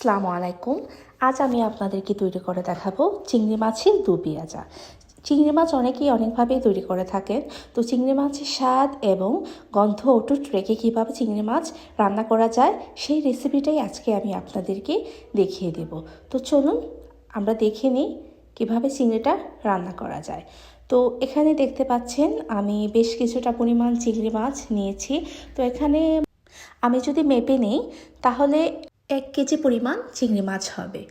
আসসালামু আলাইকুম। আজ আমি আপনাদেরকে তৈরি করে দেখাবো চিংড়ি মাছের দু পেঁয়াজা। চিংড়ি মাছ অনেকেই অনেকভাবেই তৈরি করে থাকেন। তো চিংড়ি মাছের স্বাদ এবং গন্ধ অটুট রেখে কীভাবে চিংড়ি মাছ রান্না করা যায়, সেই রেসিপিটাই আজকে আমি আপনাদেরকে দেখিয়ে দেব। তো চলুন, আমরা দেখে নিই কীভাবে চিংড়িটা রান্না করা যায়। তো এখানে দেখতে পাচ্ছেন, আমি বেশ কিছুটা পরিমাণ চিংড়ি মাছ নিয়েছি। তো এখানে আমি যদি মেপে নিই, তাহলে এক কেজি পরিমাণ চিংড়ি মাছ হবে।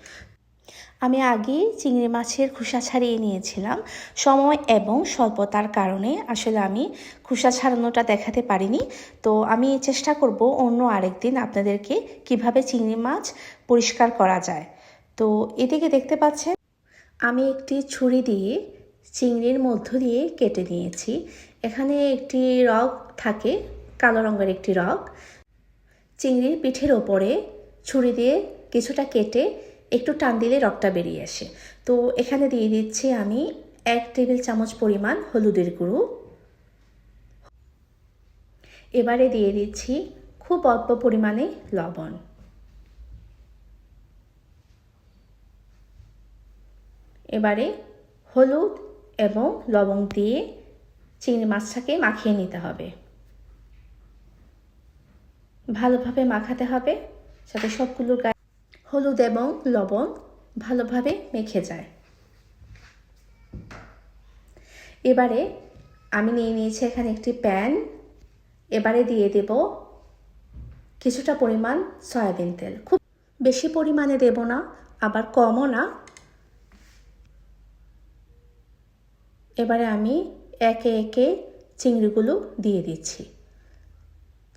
আমি আগে চিংড়ি মাছের খোসা ছাড়িয়ে নিয়েছিলাম। সময় এবং স্বল্পতার কারণে আসলে আমি খোসা ছাড়ানোটা দেখাতে পারিনি। তো আমি চেষ্টা করব অন্য আরেকদিন আপনাদেরকে কীভাবে চিংড়ি মাছ পরিষ্কার করা যায়। তো এদিকে দেখতে পাচ্ছেন, আমি একটি ছুরি দিয়ে চিংড়ির মধ্য দিয়ে কেটে নিয়েছি। এখানে একটি রগ থাকে, কালো রঙের একটি রগ। চিংড়ির পিঠের ওপরে ছুরি দিয়ে কিছুটা কেটে একটু টান দিলে রগটা বেরিয়ে আসে। তো এখানে দিয়ে দিচ্ছি আমি এক টেবিল চামচ পরিমাণ হলুদের গুঁড়ো। এবারে দিয়ে দিচ্ছি খুব অল্প পরিমাণে লবণ। এবারে হলুদ এবং লবণ দিয়ে চিংড়ি মাছটাকে মাখিয়ে নিতে হবে। ভালোভাবে মাখাতে হবে। যাতে সবগুলোর গায়ে হলুদ এবং লবণ ভালোভাবে মেখে যায়। এবারে আমি নিয়ে নিয়েছি এখানে একটি প্যান। এবারে দিয়ে দেব কিছুটা পরিমাণ সয়াবিন তেল। খুব বেশি পরিমাণে দেব না, আবার কমও না। এবারে আমি একে একে চিংড়িগুলো দিয়ে দিচ্ছি।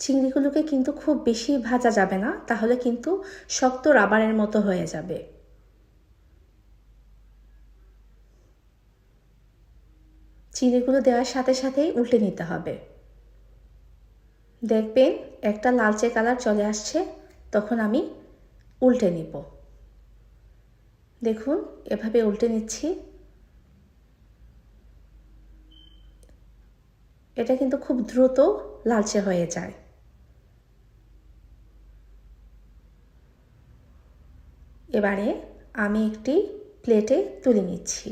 চিংড়িগুলোকে কিন্তু খুব বেশি ভাজা যাবে না, তাহলে কিন্তু শক্ত রাবারের মতো হয়ে যাবে। চিংড়িগুলো দেওয়ার সাথে সাথেই উল্টে নিতে হবে। দেখবেন একটা লালচে কালার চলে আসছে, তখন আমি উল্টে নিব। দেখুন, এভাবে উল্টে নিচ্ছি। এটা কিন্তু খুব দ্রুত লালচে হয়ে যায়। এবারে আমি একটি প্লেটে তুলে নিচ্ছি।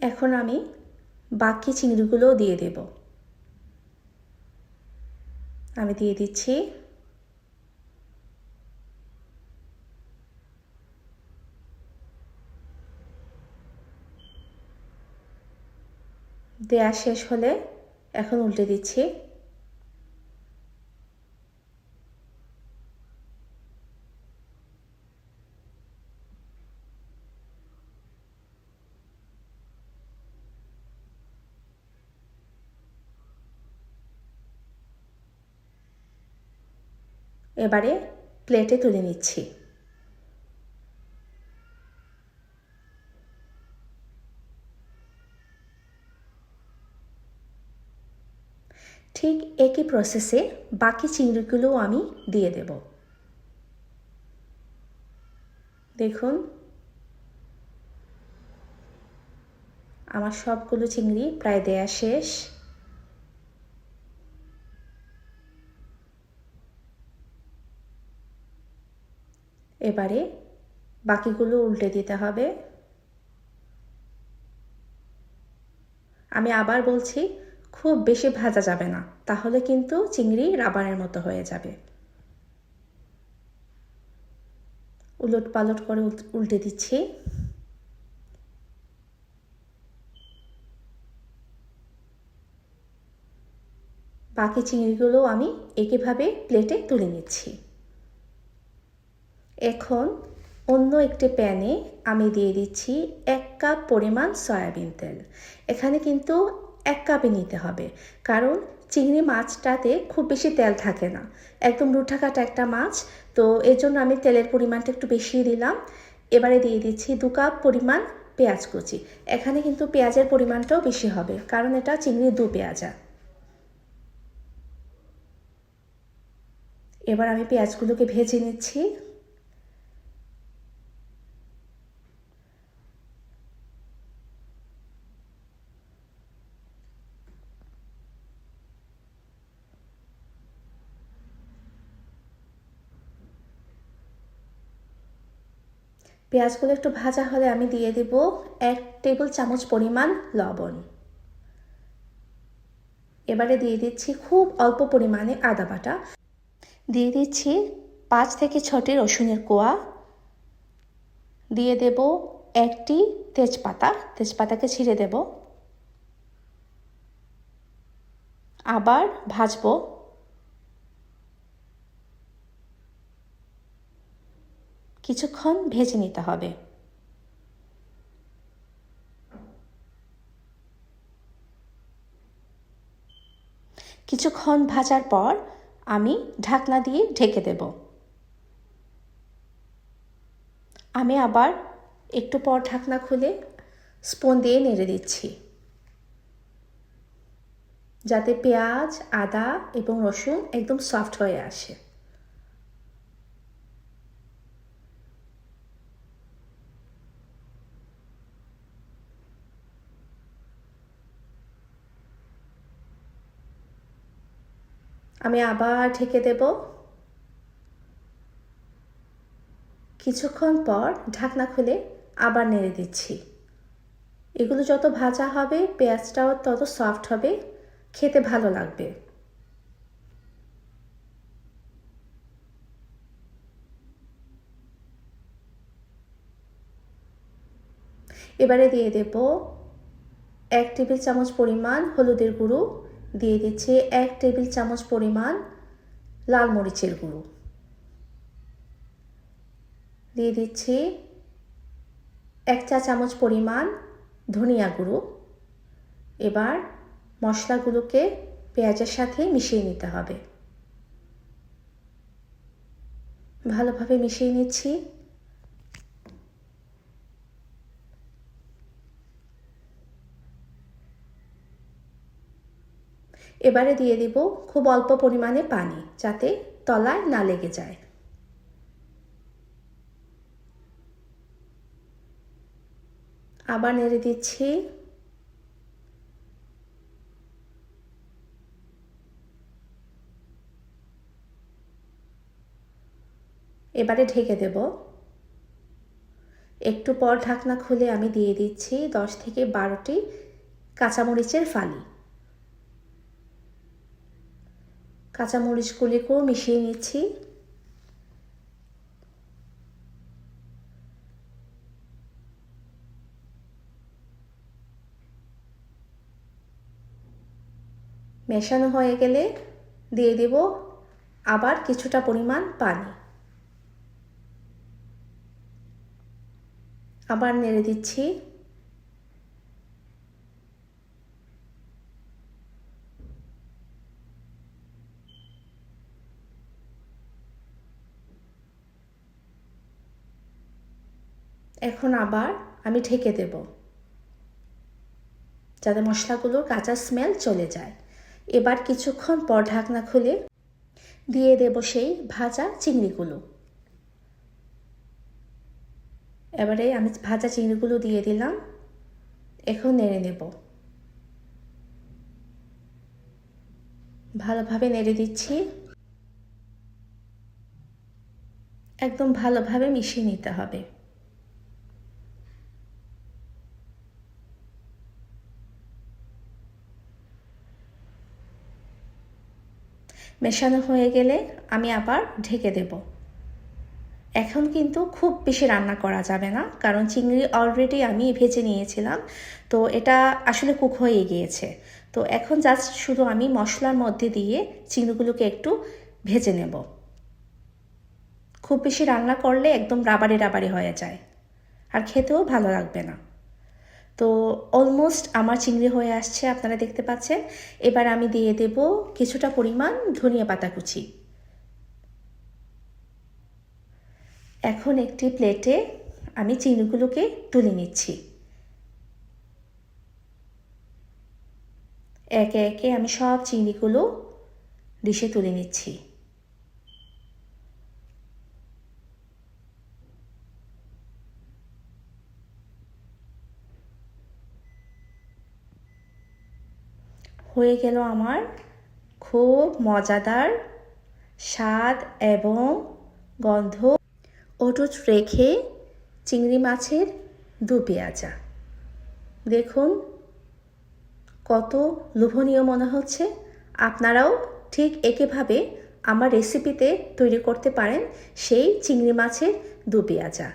এখন আমি বাকি চিংড়িগুলোও দিয়ে দেব। আমি দিয়ে দিচ্ছি দেয়া শেষ হলে এখন উল্টে দিচ্ছি। এবারে প্লেটে তুলে নিচ্ছি। ঠিক একই প্রসেসে বাকি চিংড়িগুলোও আমি দিয়ে দেব। দেখুন। আমার সবগুলো চিংড়ি প্রায় দেয়া শেষ। এবারে বাকিগুলো উল্টে দিতে হবে। আমি আবার বলছি খুব বেশি ভাজা যাবে না, তাহলে কিন্তু চিংড়ি রাবারের মতো হয়ে যাবে। উলট পালট করে উল্টে দিচ্ছি। বাকি চিংড়িগুলো আমি একইভাবে প্লেটে তুলে নিচ্ছি। এখন অন্য একটি প্যানে আমি দিয়ে দিচ্ছি এক কাপ পরিমাণ সয়াবিন তেল। এখানে কিন্তু এক কাপে নিতে হবে। কারণ চিংড়ি মাছটাতে খুব বেশি তেল থাকে না। একদম রুঠা কাটা একটা মাছ, তো এর জন্য আমি তেলের পরিমাণটা একটু বেশি দিলাম। এবারে দিয়ে দিচ্ছি দু কাপ পরিমাণ পেঁয়াজ কুচি। এখানে কিন্তু পেঁয়াজের পরিমাণটাও বেশি হবে, কারণ এটা চিংড়ি দু পেঁয়াজা। এবার আমি পেঁয়াজগুলোকে ভেজে নিচ্ছি। পেঁয়াজগুলো একটু ভাজা হলে আমি দিয়ে দেব এক টেবিল চামচ পরিমাণ লবণ। এবারে দিয়ে দিচ্ছি খুব অল্প পরিমাণে আদা বাটা। দিয়ে দিচ্ছি পাঁচ থেকে ছটি রসুনের কোয়া। দিয়ে দেব একটি তেজপাতা। তেজপাতাকে ছিঁড়ে দেব। আবার ভাজবো। কিছুক্ষণ ভেজে নিতে হবে। কিছুক্ষণ ভাজার পর আমি ঢাকনা দিয়ে ঢেকে দেব। আমি আবার একটু পর ঢাকনা খুলে স্পুন দিয়ে নেড়ে দিচ্ছি। যাতে পেঁয়াজ, আদা এবং রসুন একদম সফট হয়ে আসে। আমি আবার ঢেকে দেব। কিছুক্ষণ পর ঢাকনা খুলে আবার নেড়ে দিচ্ছি। এগুলো যত ভাজা হবে, পেঁয়াজটাও তত সফট হবে, খেতে ভালো লাগবে। এবারে দিয়ে দেব এক টেবিল চামচ পরিমাণ হলুদের গুঁড়ো। দিয়ে দিচ্ছি এক টেবিল চামচ পরিমাণ লাল মরিচের গুঁড়ো। দিয়ে দিচ্ছি এক চা চামচ পরিমাণ ধনিয়া গুঁড়ো। এবার মশলাগুলোকে পেঁয়াজের সাথে মিশিয়ে নিতে হবে। ভালোভাবে মিশিয়ে নিচ্ছি। এবারে দিয়ে দিব খুব অল্প পরিমাণে পানি যাতে তলায় না লেগে যায়। আবার নেড়ে দিচ্ছি। এবারে ঢেকে দেব। একটু পর ঢাকনা খুলে আমি দিয়ে দিচ্ছি দশ থেকে বারোটি কাঁচামরিচের ফালি। কাঁচামরিচগুলিকেও মিশিয়ে নিচ্ছি। মেশানো হয়ে গেলে দিয়ে দেব আবার কিছুটা পরিমাণ পানি। আবার নেড়ে দিচ্ছি। এখন আবার আমি ঢেকে দেব। যাতে মশলাগুলোর কাঁচা স্মেল চলে যায়। এবার কিছুক্ষণ পর ঢাকনা খুলে দিয়ে দেব সেই ভাজা চিংড়িগুলো। এবারে আমি ভাজা চিংড়িগুলো দিয়ে দিলাম। এখন নেড়ে নেব। ভালোভাবে নেড়ে দিচ্ছি। একদম ভালোভাবে মিশিয়ে নিতে হবে। মেশানো হয়ে গেলে আমি আবার ঢেকে দেব। এখন কিন্তু খুব বেশি রান্না করা যাবে না, কারণ চিংড়ি অলরেডি আমি ভেজে নিয়েছিলাম। তো এটা আসলে কুক হয়ে গিয়েছে। তো এখন জাস্ট শুধু আমি মশলার মধ্যে দিয়ে চিংড়িগুলোকে একটু ভেজে নেব। খুব বেশি রান্না করলে একদম রাবারি রাবারি হয়ে যায়। আর খেতেও ভালো লাগবে না। তো অলমোস্ট আমার চিংড়ি হয়ে আসছে, আপনারা দেখতে পাচ্ছেন। এবার আমি দিয়ে দেব কিছুটা পরিমাণ ধনিয়া পাতা কুচি। এখন একটি প্লেটে আমি চিংড়িগুলোকে তুলে নিচ্ছি। একে একে আমি সব চিংড়িগুলো ডিশে তুলে নিচ্ছি। হয়ে গেল আমার খুব মজাদার স্বাদ এবং গন্ধ। অটুট রেখে চিংড়ি মাছের দু পেঁয়াজা। দেখুন, কত লোভনীয় মনে হচ্ছে। আপনারাও ঠিক একইভাবে আমার রেসিপিতে তৈরি করতে পারেন সেই চিংড়ি মাছের দু পেঁয়াজা।